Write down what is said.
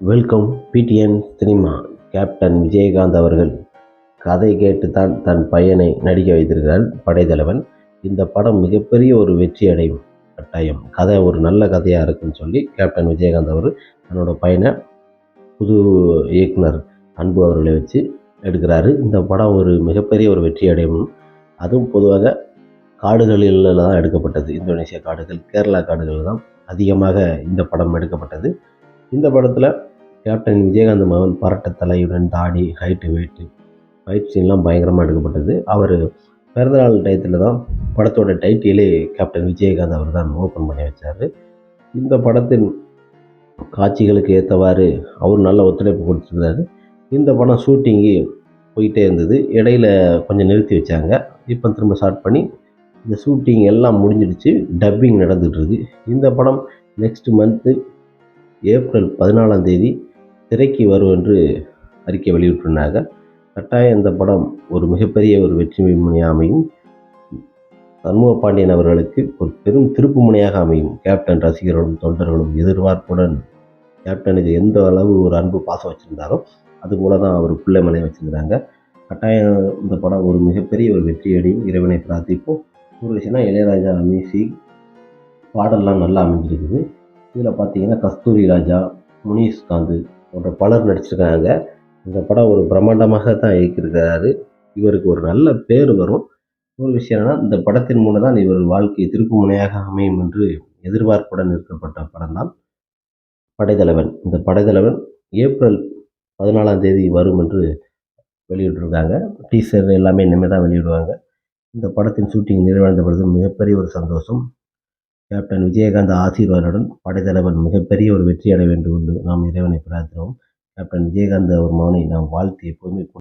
Welcome PTN cinema. Captain Vijayakanth அவர்கள் கதை கேட்டு தான் தன் பையனை நடிக்க வைத்திருக்கிறார் படைத்தலைவன். இந்த படம் மிகப்பெரிய ஒரு வெற்றி அடையும் கட்டாயம். கதை ஒரு நல்ல கதையாக இருக்குன்னு சொல்லி கேப்டன் விஜயகாந்த் அவர் தன்னோட பையனை புது இயக்குனர் அன்பு அவர்களை வச்சு எடுக்கிறாரு. இந்த படம் ஒரு மிகப்பெரிய ஒரு வெற்றி அடையும் அதுவும் பொதுவாக காடுகளில் தான் எடுக்கப்பட்டது. இந்தோனேசியா காடுகள் கேரளா காடுகளில் தான் அதிகமாக இந்த படம் எடுக்கப்பட்டது. இந்த படத்தில் கேப்டன் விஜயகாந்த் மகன் பரட்ட தலையுடன் தாடி ஹைட்டு வெயிட்டு ஃபைட் சீன்லாம் பயங்கரமாக எடுக்கப்பட்டது. அவர் பிறந்தநாள் டயத்தில் தான் படத்தோட டைட்டிலே கேப்டன் விஜயகாந்த் அவர் தான் ஓப்பன் பண்ணி வச்சார். இந்த படத்தின் காட்சிகளுக்கு ஏற்றவாறு அவர் நல்ல ஒத்துழைப்பு கொடுத்துருந்தாரு. இந்த படம் ஷூட்டிங்கு போயிட்டே இருந்தது. இடையில கொஞ்சம் நிறுத்தி வச்சாங்க. இப்போ திரும்ப ஸ்டார்ட் பண்ணி இந்த ஷூட்டிங் எல்லாம் முடிஞ்சிடுச்சு. டப்பிங் நடந்துகிட்ருக்கு இந்த படம் நெக்ஸ்ட் மந்த்து ஏப்ரல் பதினாலாம் தேதி திரைக்கு வரும் என்று அறிக்கை வெளியிட்டுள்ளாங்க கட்டாயம் இந்த படம் ஒரு மிகப்பெரிய ஒரு வெற்றி முனையாக அமையும். சண்முக பாண்டியன் அவர்களுக்கு ஒரு பெரும் திருப்பு முனையாக அமையும். கேப்டன் ரசிகர்களும் தொண்டர்களும் எதிர்பார்ப்புடன் கேப்டனுக்கு எந்த அளவு ஒரு அன்பு பாசம் வச்சுருந்தாரோ அது போல தான் அவர் பிள்ளை மலையை வச்சுருந்தாங்க கட்டாயம் இந்த படம் ஒரு மிகப்பெரிய ஒரு வெற்றியடையும் இறைவனை பிரார்த்திப்போம். ஒரு விஷயம்னா இளையராஜா மியூசிக் பாடல்லாம் நல்லா அமைஞ்சிருக்குது. இதில் பார்த்தீங்கன்னா கஸ்தூரி ராஜா முனீஷ் காந்து போன்ற பலர் நடிச்சிருக்காங்க. இந்த படம் ஒரு பிரம்மாண்டமாக தான் இயக்கியிருக்கிறாரு. இவருக்கு ஒரு நல்ல பேர் வரும். ஒரு விஷயம் என்னன்னா இந்த படத்தின் மூலம் தான் இவர் வாழ்க்கை திருப்பு முனையாக அமையும் என்று எதிர்பார்ப்புடன் இருக்கப்பட்ட படம் தான் படைத்தலைவன். இந்த படைத்தலைவன் ஏப்ரல் பதினாலாம் தேதி வரும் என்று வெளியிட்டிருக்காங்க. டீசர் எல்லாமே இனிமேல் தான் வெளியிடுவாங்க. இந்த படத்தின் ஷூட்டிங் நிறைவடைந்த பொழுது மிகப்பெரிய ஒரு சந்தோஷம். கேப்டன் விஜயகாந்த் ஆசீர்வாதுடன் படைத்தலைவன் மிகப்பெரிய ஒரு வெற்றி அடைய வேண்டும் என்று நாம் இறைவனை பிரார்த்தினோம் கேப்டன் விஜயகாந்த் அவர் மகனை நாம் வாழ்த்தி எப்போதுமே